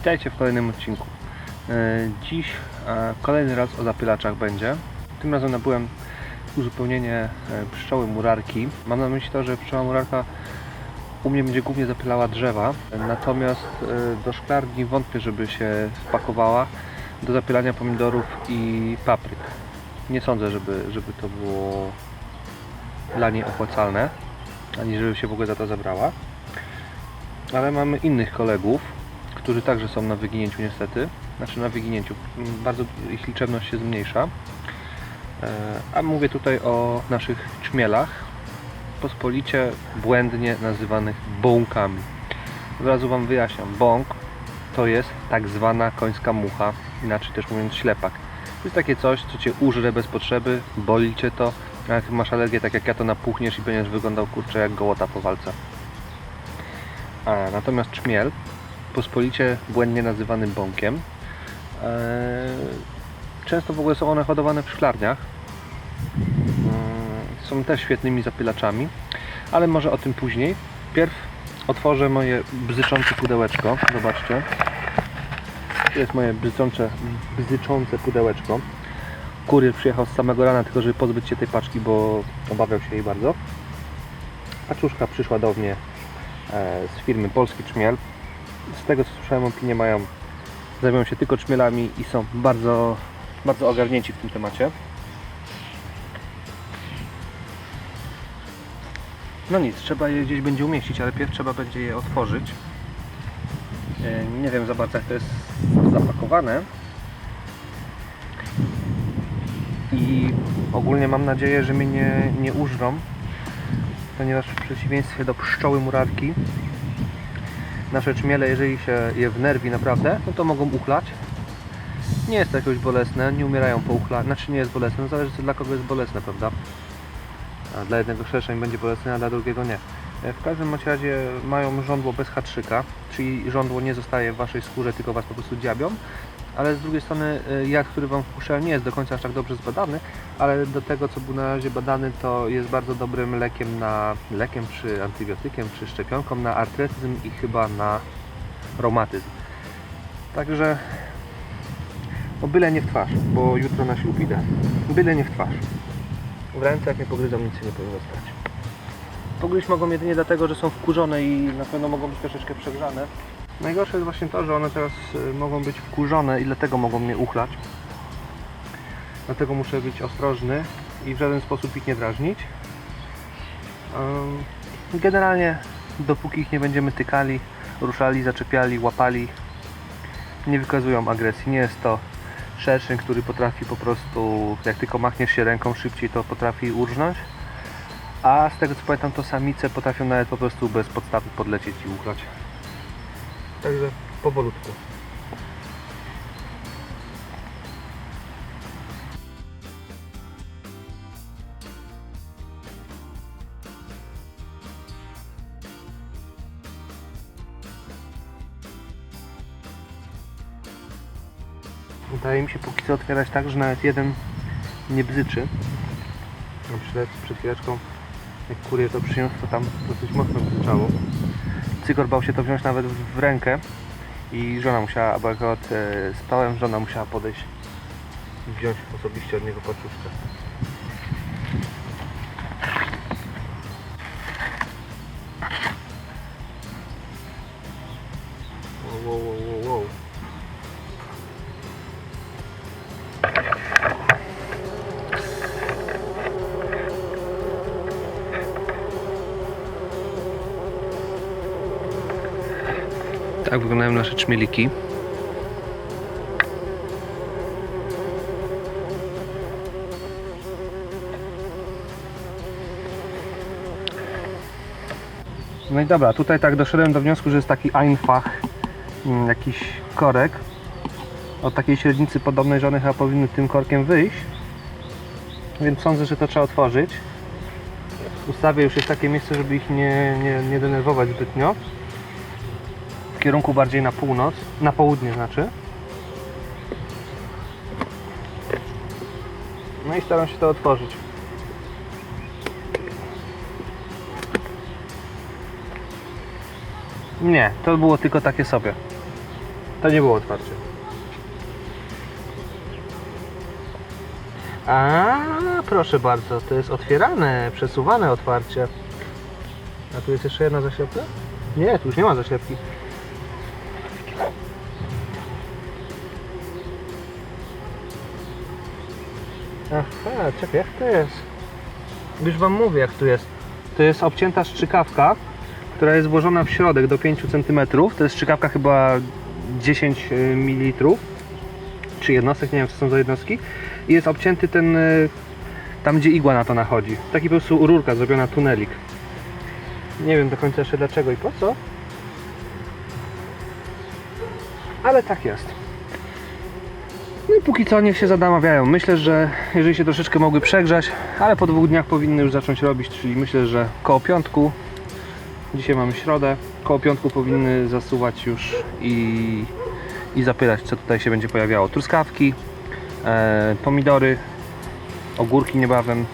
Witajcie w kolejnym odcinku. E, Dziś e, kolejny raz o zapylaczach będzie. Tym razem nabyłem uzupełnienie e, pszczoły murarki. Mam na myśli to, że pszczoła murarka u mnie będzie głównie zapylała drzewa, natomiast do szklarni wątpię, żeby się spakowała do zapylania pomidorów i papryk. Nie sądzę, żeby, żeby to było dla niej opłacalne, ani żeby się w ogóle za to zabrała. Ale mamy innych kolegów, którzy także są na wyginięciu niestety. Znaczy na wyginięciu. M, Bardzo ich liczebność się zmniejsza. E, A mówię tutaj o naszych czmielach, pospolicie błędnie nazywanych bąkami. Od razu Wam wyjaśniam. Bąk to jest tak zwana końska mucha, inaczej też mówiąc ślepak. To jest takie coś, co Cię użre bez potrzeby, boli Cię to, a jak masz alergię, tak jak ja, to napuchniesz i będziesz wyglądał kurczę jak gołota po walce. A, natomiast czmiel, pospolicie błędnie nazywany bąkiem, eee, często w ogóle są one hodowane w szklarniach. Mm, Są też świetnymi zapylaczami, ale może o tym później. Pierw otworzę moje bzyczące pudełeczko. Zobaczcie. To jest moje bzyczące, bzyczące pudełeczko. Kurier przyjechał z samego rana, tylko żeby pozbyć się tej paczki, bo obawiał się jej bardzo. Paczuszka przyszła do mnie e, z firmy Polski Czmiel. Z tego co słyszałem opinie mają, zajmują się tylko czmielami i są bardzo, bardzo ogarnięci w tym temacie. No nic, trzeba je gdzieś będzie umieścić, ale pierw trzeba będzie je otworzyć. E, Nie wiem za bardzo jak to jest zapakowane. I ogólnie mam nadzieję, że mnie nie, nie użrą, ponieważ w przeciwieństwie do pszczoły murarki, nasze czmiele, jeżeli się je wnerwi naprawdę, no to mogą uchlać. Nie jest to jakoś bolesne, nie umierają po uchlaniu, znaczy nie jest bolesne, no zależy co dla kogo jest bolesne, prawda? A dla jednego szerszeń będzie bolesne, a dla drugiego nie. E, W każdym razie mają żądło bez haczyka, czyli żądło nie zostaje w waszej skórze, tylko was po prostu dziabią. Ale z drugiej strony e, jad, który wam wpuszczają nie jest do końca aż tak dobrze zbadany, ale do tego co był na razie badany to jest bardzo dobrym lekiem na lekiem czy antybiotykiem czy szczepionką na artretyzm i chyba na reumatyzm. Także o byle nie w twarz, bo jutro na ślub idę. Byle nie w twarz. W ręce jak mnie pogryzą nic się nie powinno stać. Pogryźć mogą jedynie dlatego, że są wkurzone i na pewno mogą być troszeczkę przegrzane. Najgorsze jest właśnie to, że one teraz y, mogą być wkurzone i dlatego mogą mnie uchlać. Dlatego muszę być ostrożny i w żaden sposób ich nie drażnić. Generalnie dopóki ich nie będziemy tykali, ruszali, zaczepiali, łapali, nie wykazują agresji. Nie jest to szerszeń, który potrafi po prostu, jak tylko machniesz się ręką szybciej, to potrafi urżnąć. A z tego co pamiętam, to samice potrafią nawet po prostu bez podstawy podlecieć i uchlać. Także powolutku. Wydaje mi się póki co otwierać tak, że nawet jeden nie bzyczy. Na przed chwileczką jak kurier to przyniósł, to tam dosyć mocno bzyczało. Cygor bał się to wziąć nawet w rękę i żona musiała, bo akurat e, spałem, żona musiała podejść i wziąć osobiście od niego paczuszkę. Tak wyglądają nasze czmieliki. No i dobra, tutaj tak doszedłem do wniosku, że jest taki Einfach, mm, jakiś korek o takiej średnicy podobnej, że one chyba powinny tym korkiem wyjść. Więc sądzę, że to trzeba otworzyć. Ustawię już jest takie miejsce, żeby ich nie, nie, nie denerwować zbytnio w kierunku bardziej na północ, na południe znaczy. No i staram się to otworzyć. Nie, to było tylko takie sobie. To nie było otwarcie. A, proszę bardzo, to jest otwierane, przesuwane otwarcie. A tu jest jeszcze jedna zaślepka? Nie, tu już nie ma zaślepki. Aha, czekaj, jak to jest? Już wam mówię, jak tu jest. To jest obcięta strzykawka, która jest włożona w środek do 5 cm. To jest strzykawka chyba 10 ml czy jednostek, nie wiem co są za jednostki. I jest obcięty ten, y, tam gdzie igła na to nachodzi. Taki po prostu rurka zrobiona tunelik. Nie wiem do końca jeszcze dlaczego i po co. Ale tak jest. No i póki co niech się zadamawiają. Myślę, że jeżeli się troszeczkę mogły przegrzać, ale po dwóch dniach powinny już zacząć robić, czyli myślę, że koło piątku, dzisiaj mamy środę, koło piątku powinny zasuwać już i, i zapylać, co tutaj się będzie pojawiało. Truskawki, e, pomidory, ogórki niebawem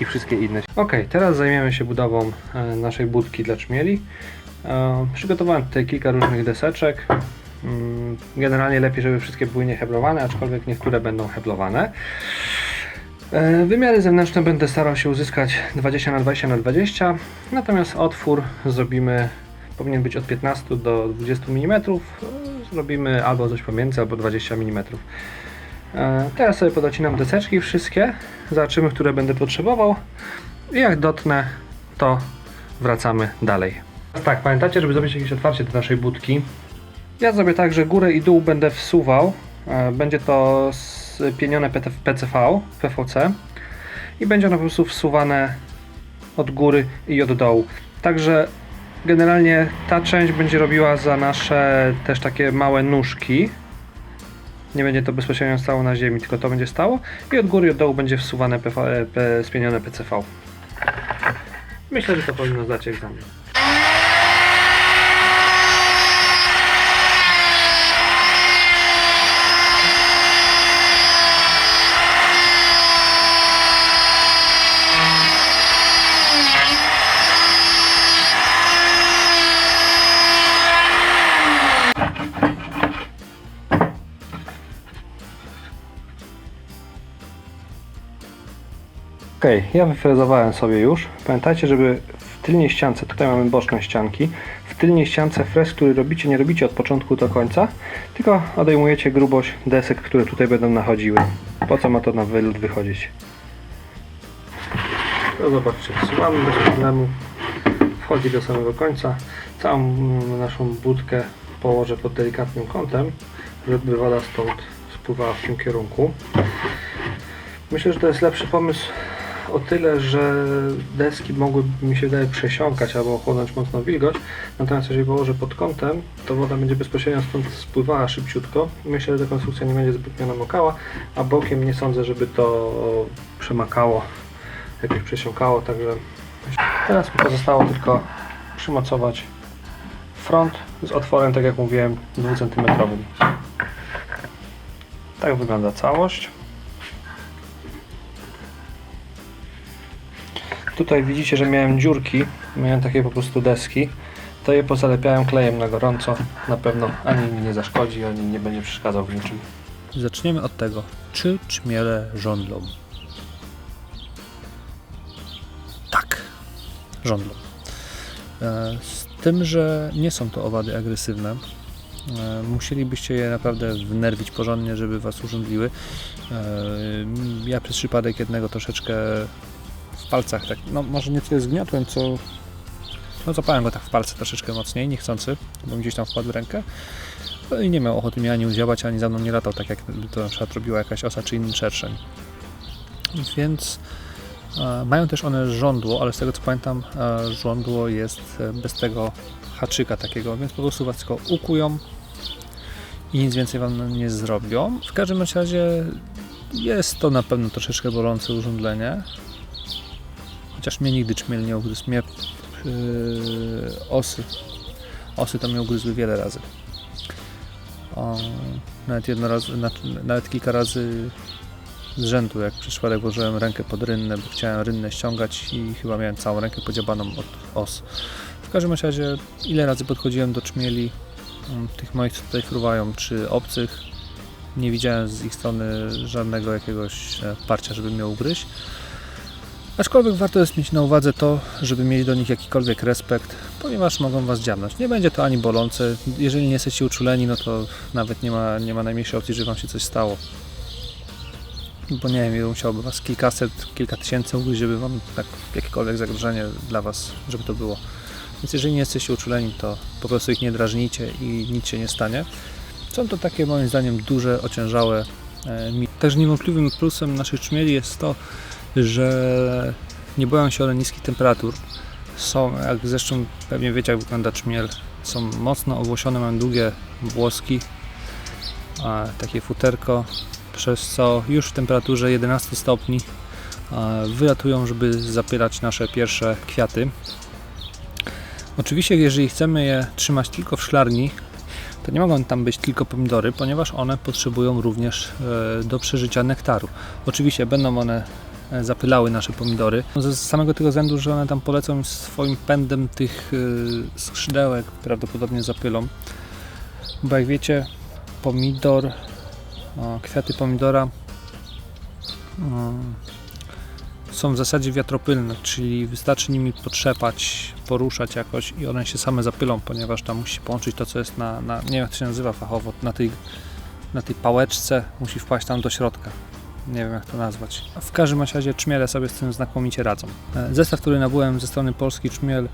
i wszystkie inne. Ok, teraz zajmiemy się budową e, naszej budki dla czmieli. E, przygotowałem tutaj kilka różnych deseczek. Mm, Generalnie lepiej, żeby wszystkie były nieheblowane, aczkolwiek niektóre będą heblowane. E, Wymiary zewnętrzne będę starał się uzyskać 20 na 20 na 20 natomiast otwór zrobimy, powinien być od 15 do 20 mm. Zrobimy albo coś pomiędzy, albo 20 mm. Teraz sobie podocinam deseczki wszystkie, zobaczymy, które będę potrzebował i jak dotnę, to wracamy dalej. Tak, pamiętacie, żeby zrobić jakieś otwarcie do naszej budki, ja zrobię tak, że górę i dół będę wsuwał. E, Będzie to spienione PCV, PVC i będzie ono po prostu wsuwane od góry i od dołu. Także generalnie ta część będzie robiła za nasze też takie małe nóżki. Nie będzie to bezpośrednio stało na ziemi, tylko to będzie stało i od góry i od dołu będzie wsuwane PV, e, spienione PCV. Myślę, że to powinno zdać egzamin. Ok, ja wyfrezowałem sobie już. Pamiętajcie, żeby w tylnej ściance, tutaj mamy boczne ścianki, w tylnej ściance frez, który robicie, nie robicie od początku do końca, tylko odejmujecie grubość desek, które tutaj będą nachodziły. Po co ma to na wylot wychodzić? To zobaczcie, wsuwamy bez problemu. Wchodzi do samego końca. Całą naszą budkę położę pod delikatnym kątem, żeby woda stąd spływała w tym kierunku. Myślę, że to jest lepszy pomysł o tyle, że deski mogłyby mi się wydaje przesiąkać albo chłonąć mocno wilgoć. Natomiast jeżeli położę pod kątem, to woda będzie bezpośrednio stąd spływała szybciutko. Myślę, że ta konstrukcja nie będzie zbytnio namokała, a bokiem nie sądzę, żeby to przemakało, jakoś przesiąkało, także teraz mi pozostało tylko przymocować front z otworem, tak jak mówiłem, 2 cm. Tak wygląda całość. Tutaj widzicie, że miałem dziurki, miałem takie po prostu deski. To je pozalepiałem klejem na gorąco. Na pewno ani mi nie zaszkodzi, ani nie będzie przeszkadzał w niczym. Zaczniemy od tego, czy czmiele żądlą. Tak, żądlą. E, Z tym, że nie są to owady agresywne. E, Musielibyście je naprawdę wnerwić porządnie, żeby was urządliły. E, Ja przez przypadek jednego troszeczkę palcach, tak, no może nie tyle zgniotłem, co no zapałem go tak w palce troszeczkę mocniej, niechcący, bo mi gdzieś tam wpadł w rękę. No i nie miał ochoty mnie ani udziałać, ani za mną nie latał, tak jak to na przykład robiła jakaś osa czy inny szerszeń. Więc e, mają też one żądło, ale z tego co pamiętam, e, żądło jest e, bez tego haczyka takiego, więc po prostu was tylko ukują i nic więcej wam nie zrobią. W każdym razie jest to na pewno troszeczkę bolące urządzenie. Chociaż mnie nigdy czmiel nie ugryzł. Mnie yy, osy. Osy to mnie ugryzły wiele razy. O, nawet jedno raz, na, nawet kilka razy z rzędu, jak przy przypadek włożyłem rękę pod rynnę, bo chciałem rynnę ściągać i chyba miałem całą rękę podziabaną od os. W każdym razie, ile razy podchodziłem do czmieli, mm, tych moich, co tutaj fruwają, czy obcych. Nie widziałem z ich strony żadnego jakiegoś e, parcia, żeby mnie ugryźć. Aczkolwiek warto jest mieć na uwadze to, żeby mieli do nich jakikolwiek respekt, ponieważ mogą Was dziabnąć. Nie będzie to ani bolące. Jeżeli nie jesteście uczuleni, no to nawet nie ma, nie ma najmniejszej opcji, że Wam się coś stało. Bo nie wiem, musiałoby Was kilkaset, kilka tysięcy ugryźć, żeby Wam tak jakiekolwiek zagrożenie dla Was, żeby to było. Więc jeżeli nie jesteście uczuleni, to po prostu ich nie drażnijcie i nic się nie stanie. Są to takie moim zdaniem duże, ociężałe e, mi. Także niewątpliwym plusem naszych czmieli jest to, że nie boją się one niskich temperatur. Są, jak zresztą pewnie wiecie, jak wygląda czmiel, są mocno owłosione, mają długie włoski, takie futerko, przez co już w temperaturze 11 stopni wylatują, żeby zapierać nasze pierwsze kwiaty. Oczywiście, jeżeli chcemy je trzymać tylko w szklarni, to nie mogą tam być tylko pomidory, ponieważ one potrzebują również e, do przeżycia nektaru. Oczywiście będą one zapylały nasze pomidory. No, Z samego tego względu, że one tam polecą swoim pędem tych e, skrzydełek, prawdopodobnie zapylą. Bo jak wiecie, pomidor, kwiaty pomidora mm, są w zasadzie wiatropylne, czyli wystarczy nimi potrzepać, poruszać jakoś i one się same zapylą, ponieważ tam musi połączyć to, co jest na, na nie wiem jak to się nazywa fachowo, na tej, na tej pałeczce, musi wpaść tam do środka. Nie wiem jak to nazwać. W każdym razie czmiele sobie z tym znakomicie radzą. E, Zestaw, który nabyłem ze strony Polski Czmiel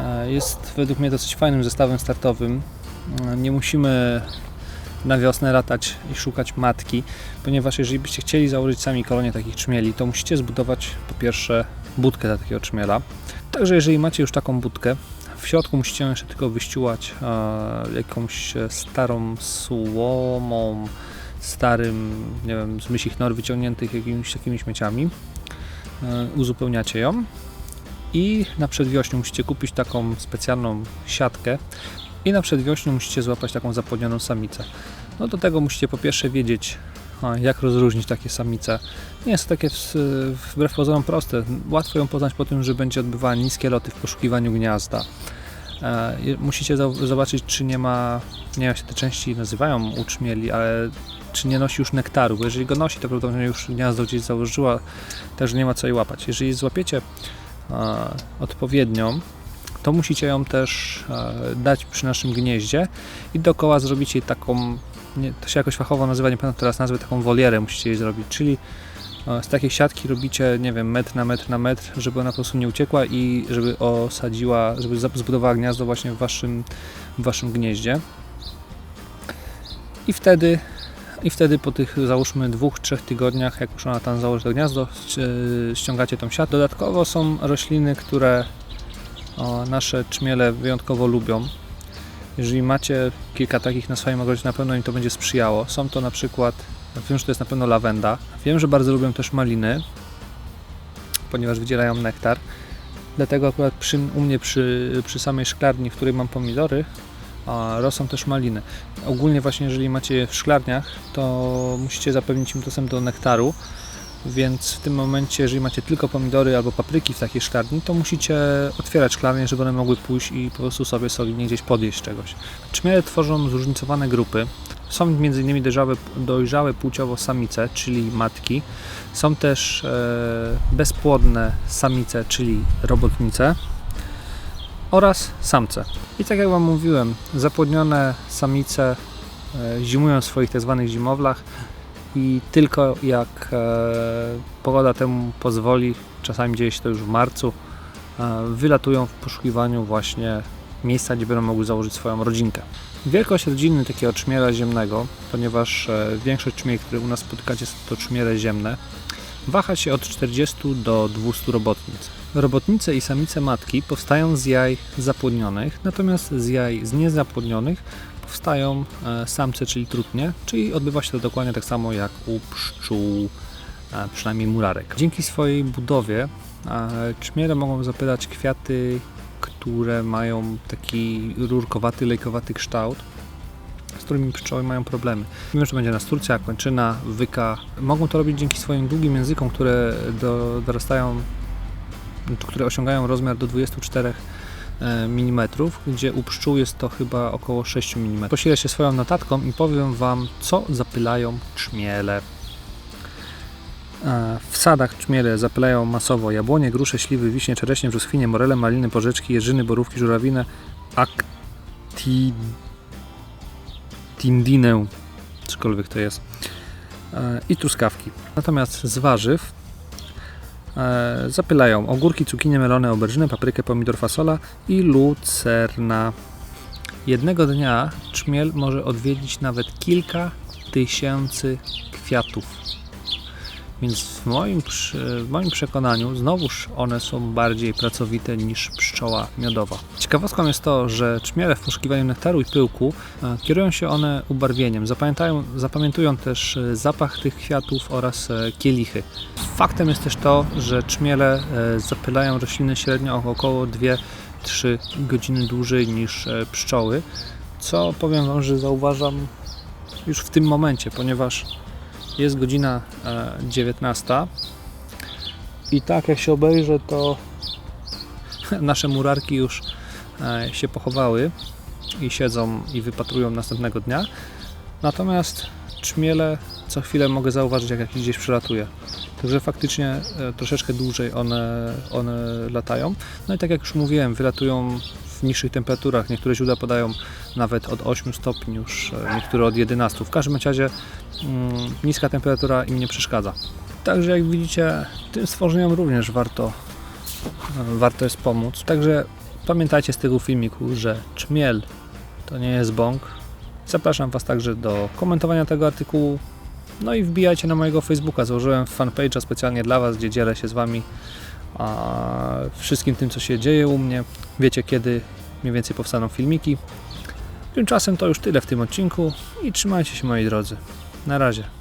e, jest według mnie dosyć fajnym zestawem startowym. E, Nie musimy na wiosnę latać i szukać matki, ponieważ jeżeli byście chcieli założyć sami kolonię takich czmieli, to musicie zbudować po pierwsze budkę dla takiego czmiela. Także jeżeli macie już taką budkę, w środku musicie jeszcze tylko wyściółać e, jakąś starą słomą, starym, nie wiem, z mysich nor wyciągniętych jakimiś takimi śmieciami. E, uzupełniacie ją i na przedwiośniu musicie kupić taką specjalną siatkę i na przedwiośniu musicie złapać taką zapłodnioną samicę. No do tego musicie po pierwsze wiedzieć, jak rozróżnić takie samice. Nie jest to takie wbrew pozorom proste. Łatwo ją poznać po tym, że będzie odbywała niskie loty w poszukiwaniu gniazda. E, Musicie zobaczyć, czy nie ma, nie wiem jak się te części nazywają, uczmieli, ale czy nie nosi już nektaru, bo jeżeli go nosi, to prawdopodobnie już gniazdo gdzieś założyła, także nie ma co jej łapać. Jeżeli złapiecie e, odpowiednią, to musicie ją też e, dać przy naszym gnieździe i dookoła zrobić jej taką, nie, to się jakoś fachowo nazywa, nie pamiętam teraz nazwy, taką wolierę musicie jej zrobić, czyli e, z takiej siatki robicie, nie wiem, metr na metr na metr, żeby ona po prostu nie uciekła i żeby osadziła, żeby zbudowała gniazdo właśnie w waszym, w waszym gnieździe. I wtedy, i wtedy po tych załóżmy dwóch, trzech tygodniach, jak już ona tam założy to gniazdo, ści- ściągacie tą siatkę. Dodatkowo są rośliny, które o, nasze czmiele wyjątkowo lubią. Jeżeli macie kilka takich na swoim ogrodzie, na pewno im to będzie sprzyjało. Są to na przykład, wiem, że to jest na pewno lawenda. Wiem, że bardzo lubią też maliny, ponieważ wydzielają nektar. Dlatego akurat przy, u mnie przy, przy samej szklarni, w której mam pomidory, rosną też maliny. Ogólnie właśnie jeżeli macie je w szklarniach, to musicie zapewnić im dostęp do nektaru, więc w tym momencie, jeżeli macie tylko pomidory albo papryki w takiej szklarni, to musicie otwierać szklarnię, żeby one mogły pójść i po prostu sobie solidnie gdzieś podjeść czegoś. Czmiele tworzą zróżnicowane grupy. Są m.in. dojrzałe, dojrzałe płciowo samice, czyli matki. Są też e, bezpłodne samice, czyli robotnice oraz samce. I tak jak Wam mówiłem, zapłodnione samice e, zimują w swoich tzw. zimowlach i tylko jak e, pogoda temu pozwoli, czasami dzieje się to już w marcu, e, wylatują w poszukiwaniu właśnie miejsca, gdzie będą mogły założyć swoją rodzinkę. Wielkość rodziny takiego czmiela ziemnego, ponieważ większość czmieli, które u nas spotykacie to czmiele ziemne, waha się od 40 do 200 robotnic. Robotnice i samice matki powstają z jaj zapłodnionych, natomiast z jaj z niezapłodnionych powstają e, samce, czyli trutnie, czyli odbywa się to dokładnie tak samo jak u pszczół, e, przynajmniej murarek. Dzięki swojej budowie e, czmiele mogą zapylać kwiaty, które mają taki rurkowaty, lejkowaty kształt, z którymi pszczoły mają problemy. Mimo, że będzie nasturcja, kończyna, wyka, mogą to robić dzięki swoim długim językom, które do, dorastają, które osiągają rozmiar do 24 mm, gdzie u pszczół jest to chyba około 6 mm. Posilę się swoją notatką i powiem Wam, co zapylają czmiele. E, W sadach czmiele zapylają masowo jabłonie, grusze, śliwy, wiśnie, czereśnie, brzoskwinie, morele, maliny, porzeczki, jeżyny, borówki, żurawinę, akti... tindinę, cokolwiek to jest, e, i truskawki. Natomiast z warzyw e, zapylają ogórki, cukinie, melony, auberżyny, paprykę, pomidor, fasola i lucerna. Jednego dnia czmiel może odwiedzić nawet kilka tysięcy kwiatów. Więc w moim, w moim przekonaniu znowuż one są bardziej pracowite niż pszczoła miodowa. Ciekawostką jest to, że czmiele w poszukiwaniu nektaru i pyłku e, kierują się one ubarwieniem. Zapamiętają, zapamiętują też e, zapach tych kwiatów oraz e, kielichy. Faktem jest też to, że czmiele zapylają rośliny średnio około 2-3 godziny dłużej niż pszczoły, co powiem Wam, że zauważam już w tym momencie, ponieważ jest godzina e, 19 i tak jak się obejrzę, to nasze murarki już e, się pochowały i siedzą i wypatrują następnego dnia. Natomiast czmiele co chwilę mogę zauważyć, jak jakiś gdzieś przelatuje. Także faktycznie e, troszeczkę dłużej one, one latają. No i tak jak już mówiłem, wylatują w niższych temperaturach. Niektóre źródła podają nawet od 8 stopni, już e, niektóre od 11. W każdym razie mm, niska temperatura im nie przeszkadza. Także jak widzicie, tym stworzeniom również warto, e, warto jest pomóc. Także pamiętajcie z tego filmiku, że czmiel to nie jest bąk. Zapraszam Was także do komentowania tego artykułu. No i wbijajcie na mojego Facebooka. Założyłem fanpage'a specjalnie dla Was, gdzie dzielę się z Wami a, wszystkim tym, co się dzieje u mnie. Wiecie, kiedy mniej więcej powstaną filmiki. Tymczasem to już tyle w tym odcinku i trzymajcie się moi drodzy. Na razie.